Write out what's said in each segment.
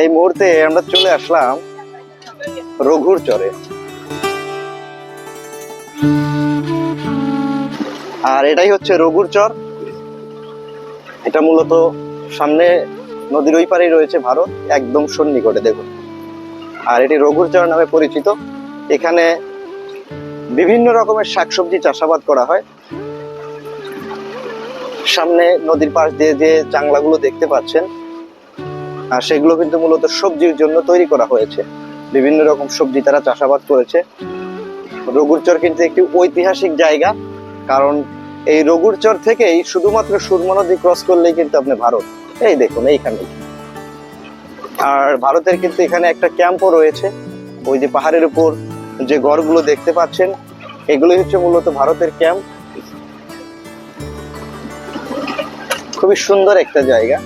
এই মুহূর্তে আমরা চলে আসলাম রঘুর চরে। আর এটাই হচ্ছে রঘুর চর। এটা মূলত সামনে নদীর ওই পারেই রয়েছে ভারত, একদম সন্নিকটে, দেখুন। আর এটি রঘুর চর নামে পরিচিত। এখানে বিভিন্ন রকমের শাকসবজি চাষাবাদ করা হয়। সামনে নদীর পাশ দিয়ে যে জাংলাগুলো দেখতে পাচ্ছেন আর সেগুলো কিন্তু মূলত সবজির জন্য তৈরি করা হয়েছে। বিভিন্ন রকম সবজি তারা চাষাবাদ করেছে। রঘুরচর কিন্তু একটি ঐতিহাসিক জায়গা, কারণ এই রঘুরচর থেকেই শুধুমাত্র সুরমা নদী ক্রস করলেই কিন্তু আপনি ভারত। এই দেখুন, এইখানে। আর ভারতের কিন্তু এখানে একটা ক্যাম্পও রয়েছে। ওই যে পাহাড়ের উপর যে ঘরগুলো দেখতে পাচ্ছেন, এগুলোই হচ্ছে মূলত ভারতের ক্যাম্প খুবই সুন্দর একটা জায়গা।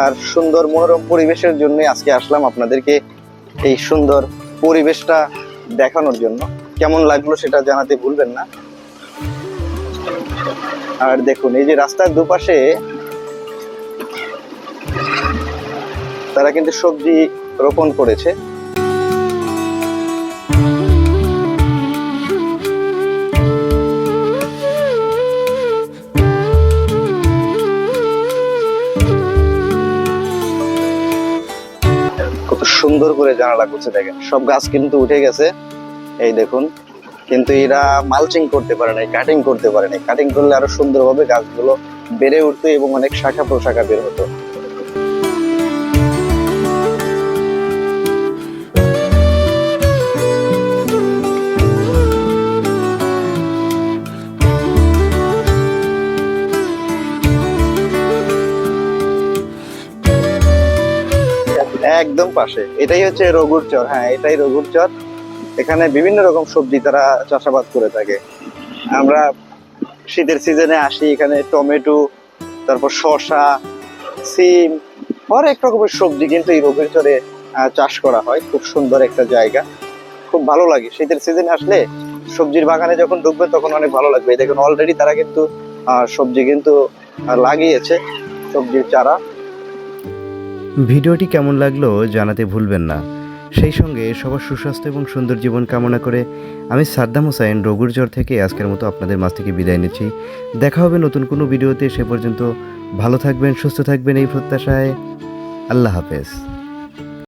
আর সুন্দর মনোরম পরিবেশের জন্য আজকে আসলাম আপনাদেরকে এই সুন্দর পরিবেশটা দেখানোর জন্য। কেমন লাগল সেটা জানাতে ভুলবেন না। আর দেখুন, এই যে রাস্তার দুপাশে তারা কিন্তু সবজি রোপণ করেছে। কত সুন্দর করে জানালা করছে দেখেন। সব গাছ কিন্তু উঠে গেছে। এই দেখুন, কিন্তু এরা মালচিং করতে পারে নাই কাটিং করতে পারে নাই। কাটিং করলে আরও সুন্দরভাবে গাছগুলো বেড়ে উঠতো এবং অনেক শাখা প্রশাখা বের হতো। একদম পাশে। এটাই হচ্ছে রঘুর চর। হ্যাঁ এটাই রঘুর চর। এখানে বিভিন্ন রকম সবজি তারা চাষাবাদ করে থাকে। আমরা শীতের সিজনে আসি, এখানে টমেটো, তারপর শসা, সিম হরেক রকমের সবজি কিন্তু এই রঘুর চরে চাষ করা হয়। খুব সুন্দর একটা জায়গা। খুব ভালো লাগে। শীতের সিজনে আসলে সবজির বাগানে যখন ঢুকবে তখন অনেক ভালো লাগবে। দেখুন অলরেডি তারা কিন্তু সবজি কিন্তু লাগিয়েছে, সবজির চারা। ভিডিওটি কেমন লাগল জানাতে ভুলবেন না। সেই সঙ্গে সবার সুস্বাস্থ্য এবং সুন্দর জীবন কামনা করে আমি সাদ্দাম হোসাইন রঘুর জ্বর থেকে আজকের মতো আপনাদের মাছ থেকে বিদায় নিচ্ছি। দেখা হবে নতুন কোনো ভিডিওতে, সে পর্যন্ত ভালো থাকবেন, সুস্থ থাকবেন এই প্রত্যাশায়। আল্লাহ হাফেজ।